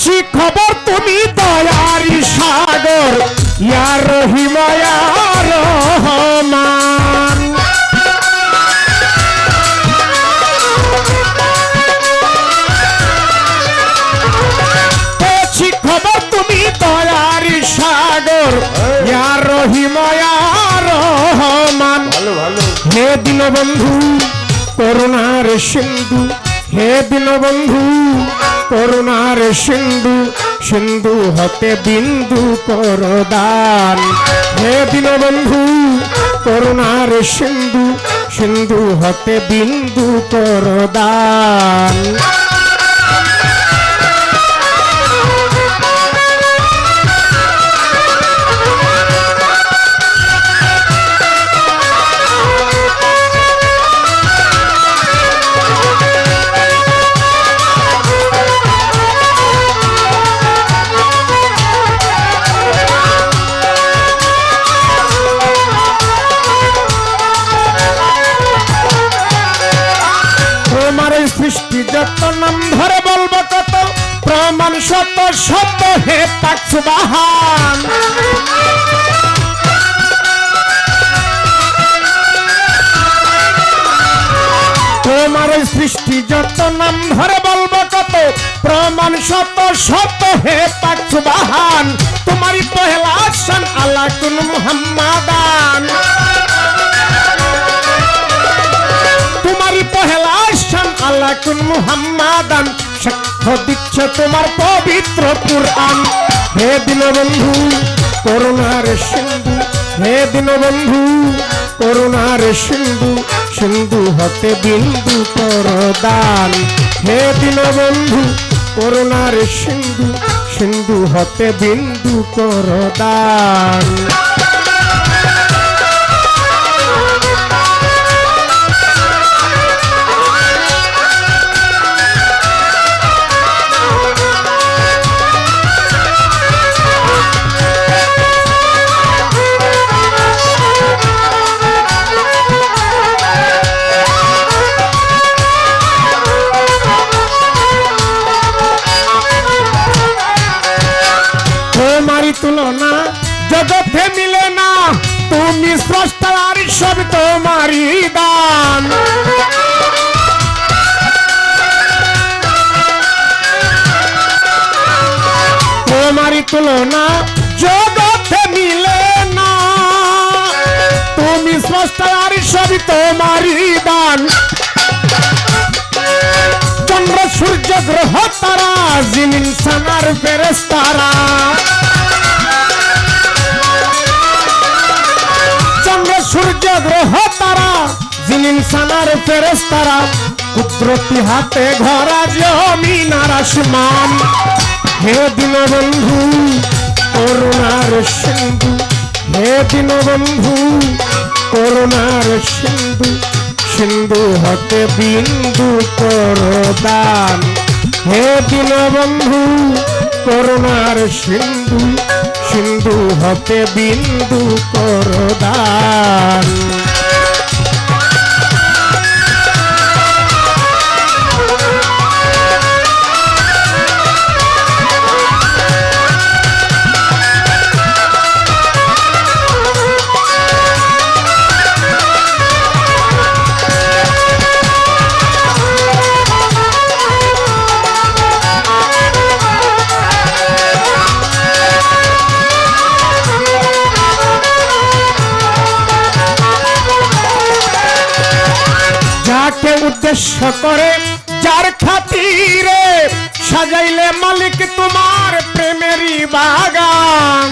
পেয়েছি খবর তুমি দয়ারি সাগর ইয়ার রহিমায়া রহমান। পেয়েছি খবর তুমি দয়ারি সাগর ইয়ার রহিমায়া রহমান। ভালো ভালো। হে দীনবন্ধু করুণার সিন্ধু হে দীনবন্ধু, করুণার সিন্ধু সিন্ধু হতে বিন্দু করদান হে দীনবন্ধু, করুণার সিন্ধু সিন্ধু হতে বিন্দু করদান সৃষ্টি যত নাম ধরে বলব কত? প্রমাণ সত সত হে পাক সুবাহান। তোমার সৃষ্টি যত নাম ধরে বলব কত? প্রমাণ সত সত হে পাক সুবাহান। তোমারই পহেলা আসান আল্লাহ কুন মুহাম্মাদান। কুন মুহাম্মাদান। সাক্ষ্য দিচ্ছে তোমার পবিত্র কুরআন। হে দীনবন্ধু, করুণার সিন্ধু। হে দীনবন্ধু, করুণার সিন্ধু। সিন্ধু হতে বিন্দু করদান হে দীনবন্ধু, করুণার সিন্ধু। সিন্ধু হতে বিন্দু করদান জগতে মিলে না। তুমি স্রষ্টার সব তোমারই দান। তোমারই তুলনা জগতে মিলে না। তুমি স্রষ্টার সব তোমারই দান। চন্দ্র, সূর্য, গ্রহ, তারা জিন ইনসানার ফেরেস্তারা ইনসানার ফেরেস্তারা কুদরতি হাতে ঘরা জমিনার আসমান হে দীনবন্ধু, করুণার সিন্ধু। হে দীনবন্ধু, করুণার সিন্ধু। সিন্ধু হতে বিন্দু করদান। হে দীনবন্ধু, করুণার সিন্ধু। সিন্ধু হতে বিন্দু করদান। উদ্দেশ্য করে যার খাতিরে সাজাইলে মালিক তোমার প্রেমেরই বাগান।